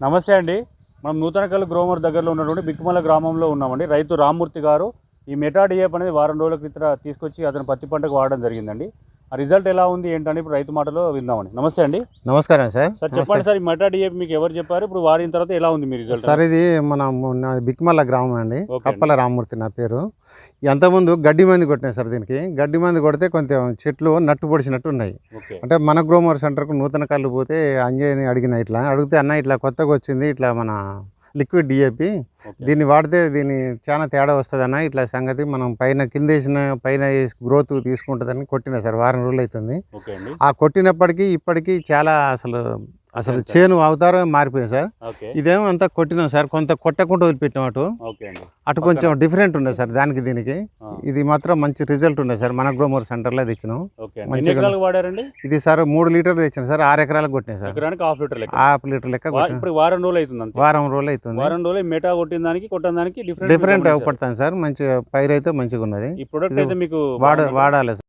నమస్తే అండి. మనం నూతనకల్ గ్రోమర్ దగ్గరలో ఉన్నటువంటి బిక్కుమల గ్రామంలో ఉన్నామండి. రైతు రామ్మూర్తి గారు ఈ మెటాడిఏప్ అనేది వారం రోజుల క్రితం తీసుకొచ్చి అతను పత్తి పంటకు వాడడం జరిగిందండి. ఆ రిజల్ట్ ఎలా ఉంది ఏంటని ఇప్పుడు రైతు మాటలో విందామండి. నమస్తే అండి. నమస్కారం సార్. సార్ చెప్పండి సార్ ఈ మెటాడిఏప్ మీకు ఎవరు చెప్పారు? ఇప్పుడు వాడిన తర్వాత ఎలా ఉంది మీ రిజల్ట్? సార్ ఇది మన బిక్మల్ల గ్రామం అండి. కప్పల రామమూర్తి నా పేరు. అంతకుముందు గడ్డి మంది కొట్టినాయి సార్ దీనికి. గడ్డి మంది కొడితే కొంచెం చెట్లు నట్టు పొడిచినట్టు ఉన్నాయి. అంటే మన గ్రోమర్ సెంటర్కు నూతన కళ్ళు పోతే అంజయ్యని అడిగిన ఇట్లా అడిగితే అన్న ఇట్లా కొత్తగా వచ్చింది ఇట్లా మన లిక్విడ్ డిఏపి. దీన్ని వాడితే దీన్ని చాలా తేడా వస్తుంది అన్న ఇట్లా సంగతి మనం పైన కింద వేసిన పైన గ్రోత్ తీసుకుంటుందని కొట్టిన సార్ వారం రోజులు అవుతుంది ఆ కొట్టినప్పటికీ ఇప్పటికీ చాలా అసలు అసలు చేను అవతారం మారిపోయింది సార్ ఇదేమో అంతా కొట్టినాం సార్ కొంత కొట్టకుండా వదిలిపెట్టాం అటు. అటు కొంచెం డిఫరెంట్ ఉంది సార్ దానికి దీనికి. ఇది మాత్రం మంచి రిజల్ట్ ఉంది సార్ మన గ్రోమర్ సెంటర్లో తెచ్చినాం. మంచిగా ఎకరాలకు వాడారండి? ఇది సార్ మూడు లీటర్లు తెచ్చిన సార్ ఆరు ఎకరాలకు కొట్టినాయి సార్ హాఫ్ లీటర్ లెక్క. హాఫ్ లీటర్ లెక్క కొట్టినాం. ఇప్పుడు వారం రోజులు అవుతుంది వారం రోజులు అవుతుంది. వారం రోజులు మెటా కొట్టిన దానికి కొట్టిన దానికి డిఫరెంట్ డిఫరెంట్ పడతాను సార్ మంచి పైరు అయితే మంచిగా ఉన్నది ఈ ప్రొడక్ట్ ఇది అయితే మీకు? వాడాలి సార్